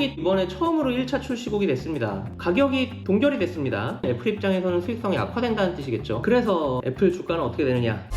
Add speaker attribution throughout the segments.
Speaker 1: 한국이 이번에 처음으로 1차 출시국이 됐습니다. 가격이 동결이 됐습니다. 애플 입장에서는 수익성이 악화된다는 뜻이겠죠. 그래서 애플 주가는 어떻게 되느냐?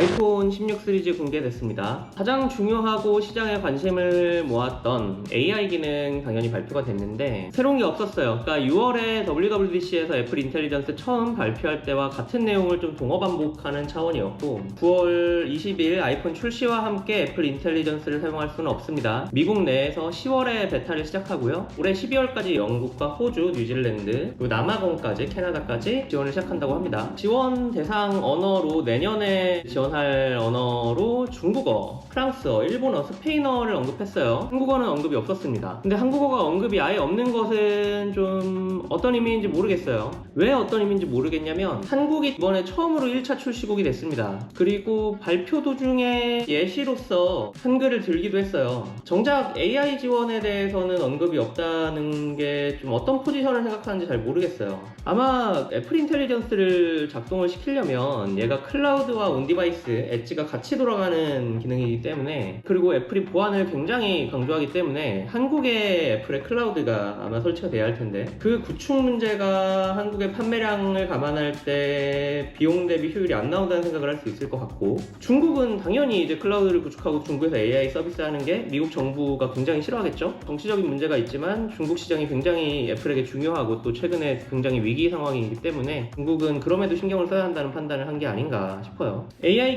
Speaker 1: 아이폰 16 시리즈 공개됐습니다. 가장 중요하고 시장에 관심을 모았던 AI 기능 당연히 발표가 됐는데 새로운 게 없었어요. 그러니까 6월에 WWDC에서 애플 인텔리전스 처음 발표할 때와 같은 내용을 좀 동어 반복하는 차원이었고 9월 20일 아이폰 출시와 함께 애플 인텔리전스를 사용할 수는 없습니다. 미국 내에서 10월에 베타를 시작하고요. 올해 12월까지 영국과 호주, 뉴질랜드, 그리고 남아공까지 캐나다까지 지원을 시작한다고 합니다. 지원 대상 언어로 내년에 지원 할 언어로 중국어, 프랑스어, 일본어, 스페인어를 언급했어요. 한국어는 언급이 없었습니다. 근데 한국어가 언급이 아예 없는 것은 좀 어떤 의미인지 모르겠어요. 왜 어떤 의미인지 모르겠냐면 한국이 이번에 처음으로 1차 출시국이 됐습니다. 그리고 발표 도중에 예시로서 한글을 들기도 했어요. 정작 AI 지원에 대해서는 언급이 없다는 게 좀 어떤 포지션을 생각하는지 잘 모르겠어요. 아마 애플 인텔리전스를 작동을 시키려면 얘가 클라우드와 온디바이 스, 엣지가 같이 돌아가는 기능이기 때문에 그리고 애플이 보안을 굉장히 강조하기 때문에 한국에 애플의 클라우드가 아마 설치가 돼야 할 텐데 그 구축 문제가 한국의 판매량을 감안할 때 비용 대비 효율이 안 나온다는 생각을 할 수 있을 것 같고 중국은 당연히 이제 클라우드를 구축하고 중국에서 AI 서비스 하는 게 미국 정부가 굉장히 싫어하겠죠? 정치적인 문제가 있지만 중국 시장이 굉장히 애플에게 중요하고 또 최근에 굉장히 위기 상황이기 때문에 중국은 그럼에도 신경을 써야 한다는 판단을 한 게 아닌가 싶어요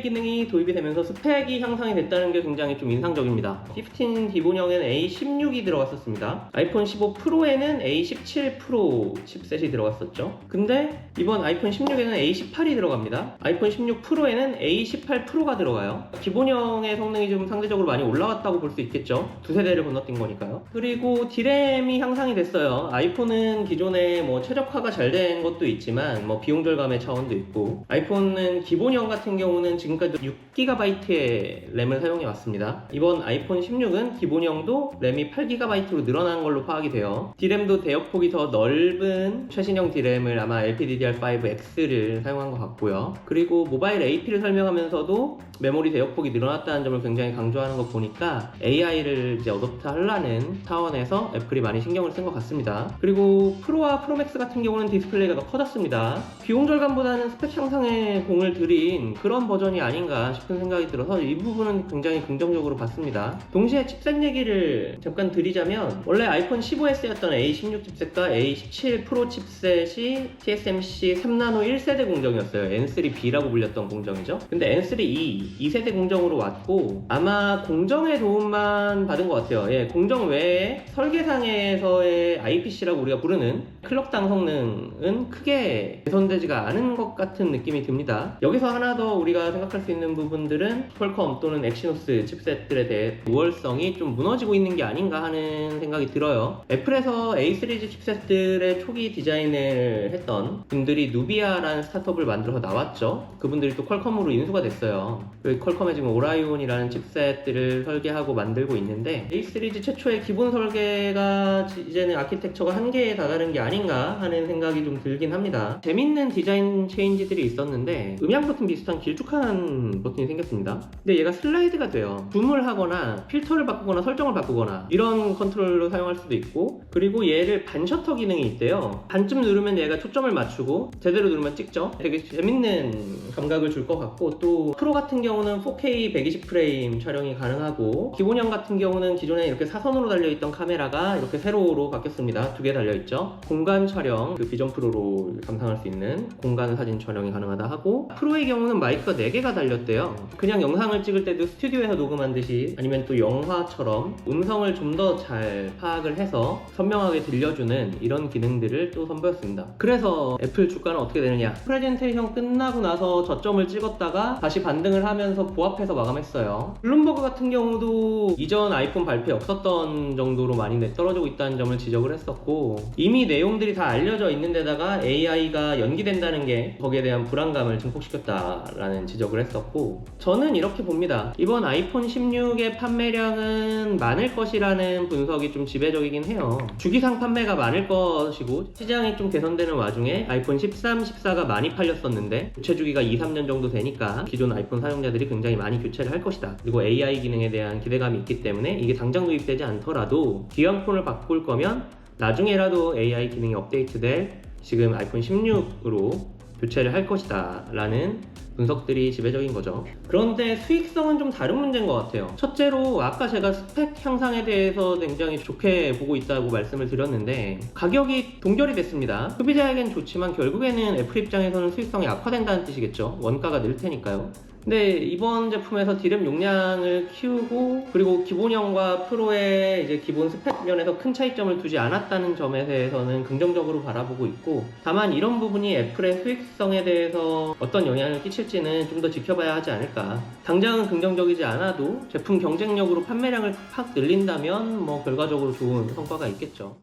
Speaker 1: 기능이 도입이 되면서 스펙이 향상이 됐다는 게 굉장히 좀 인상적입니다. 15 기본형에는 A16이 들어갔었습니다. 아이폰 15 프로에는 A17 프로 칩셋이 들어갔었죠. 근데 이번 아이폰 16에는 A18이 들어갑니다. 아이폰 16 프로에는 A18 프로가 들어가요. 기본형의 성능이 좀 상대적으로 많이 올라갔다고 볼 수 있겠죠. 두 세대를 건너뛴 거니까요. 그리고 D램이 향상이 됐어요. 아이폰은 기존에 뭐 최적화가 잘 된 것도 있지만 뭐 비용 절감의 차원도 있고 아이폰은 기본형 같은 경우는 지금까지 6GB의 램을 사용해 왔습니다 이번 아이폰 16은 기본형도 램이 8GB로 늘어난 걸로 파악이 돼요 D램도 대역폭이 더 넓은 최신형 D램을 아마 LPDDR5X를 사용한 것 같고요 그리고 모바일 AP를 설명하면서도 메모리 대역폭이 늘어났다는 점을 굉장히 강조하는 거 보니까 AI를 이제 어댑트 하려는 차원에서 애플이 많이 신경을 쓴 것 같습니다. 그리고 프로와 프로맥스 같은 경우는 디스플레이가 더 커졌습니다. 비용 절감보다는 스펙 향상에 공을 들인 그런 버전 이 아닌가 싶은 생각이 들어서 이 부분은 굉장히 긍정적으로 봤습니다. 동시에 칩셋 얘기를 잠깐 드리자면 원래 아이폰 15S였던 A16 칩셋과 A17 프로 칩셋이 TSMC 3나노 1세대 공정이었어요. N3B라고 불렸던 공정이죠. 근데 N3E 2세대 공정으로 왔고 아마 공정의 도움만 받은 것 같아요. 예, 공정 외에 설계상에서의 IPC라고 우리가 부르는 클럭당 성능은 크게 개선되지가 않은 것 같은 느낌이 듭니다. 여기서 하나 더 우리가 생각할 수 있는 부분들은 퀄컴 또는 엑시노스 칩셋들에 대해 우월성이 좀 무너지고 있는 게 아닌가 하는 생각이 들어요. 애플에서 A 시리즈 칩셋들의 초기 디자인을 했던 분들이 누비아라는 스타트업을 만들어서 나왔죠. 그분들이 또 퀄컴으로 인수가 됐어요. 그 퀄컴의 지금 오라이온이라는 칩셋들을 설계하고 만들고 있는데 A 시리즈 최초의 기본 설계가 지- 이제는 아키텍처가 한계에 다다른 게 아닌가 하는 생각이 좀 들긴 합니다. 재밌는 디자인 체인지들이 있었는데 음향 버튼 비슷한 길쭉한 버튼이 생겼습니다. 근데 얘가 슬라이드가 돼요. 줌을 하거나 필터를 바꾸거나 설정을 바꾸거나 이런 컨트롤로 사용할 수도 있고 그리고 얘를 반셔터 기능이 있대요. 반쯤 누르면 얘가 초점을 맞추고 제대로 누르면 찍죠. 되게 재밌는 감각을 줄 것 같고 또 프로 같은 경우는 4K 120프레임 촬영이 가능하고 기본형 같은 경우는 기존에 이렇게 사선으로 달려있던 카메라가 이렇게 세로로 바뀌었습니다. 두 개 달려있죠. 공간 촬영, 그 비전 프로로 감상할 수 있는 공간 사진 촬영이 가능하다 하고 프로의 경우는 마이크가 4개 가 달렸대요. 그냥 영상을 찍을 때도 스튜디오에서 녹음한 듯이 아니면 또 영화처럼 음성을 좀 더 잘 파악을 해서 선명하게 들려주는 이런 기능들을 또 선보였습니다. 그래서 애플 주가는 어떻게 되느냐? 프레젠테이션 끝나고 나서 저점을 찍었다가 다시 반등을 하면서 보합해서 마감했어요. 블룸버그 같은 경우도 이전 아이폰 발표에 없었던 정도로 많이 내- 떨어지고 있다는 점을 지적을 했었고 이미 내용들이 다 알려져 있는 데다가 AI가 연기된다는 게 거기에 대한 불안감을 증폭시켰다라는 지적 지적을 했었고 저는 이렇게 봅니다. 이번 아이폰 16의 판매량은 많을 것이라는 분석이 좀 지배적이긴 해요. 주기상 판매가 많을 것이고 시장이 좀 개선되는 와중에 아이폰 13, 14가 많이 팔렸었는데 교체 주기가 2, 3년 정도 되니까 기존 아이폰 사용자들이 굉장히 많이 교체를 할 것이다. 그리고 AI 기능에 대한 기대감이 있기 때문에 이게 당장 도입되지 않더라도 기왕 폰을 바꿀 거면 나중에라도 AI 기능이 업데이트될 지금 아이폰 16으로 교체를 할 것이다 라는 분석들이 지배적인 거죠. 그런데 수익성은 좀 다른 문제인 것 같아요. 첫째로 아까 제가 스펙 향상에 대해서 굉장히 좋게 보고 있다고 말씀을 드렸는데 가격이 동결이 됐습니다. 소비자에겐 좋지만 결국에는 애플 입장에서는 수익성이 악화된다는 뜻이겠죠. 원가가 늘 테니까요 근데 이번 제품에서 디램 용량을 키우고 그리고 기본형과 프로의 이제 기본 스펙 면에서 큰 차이점을 두지 않았다는 점에 대해서는 긍정적으로 바라보고 있고 다만 이런 부분이 애플의 수익성에 대해서 어떤 영향을 끼칠지는 좀 더 지켜봐야 하지 않을까. 당장은 긍정적이지 않아도 제품 경쟁력으로 판매량을 팍 늘린다면 뭐 결과적으로 좋은 성과가 있겠죠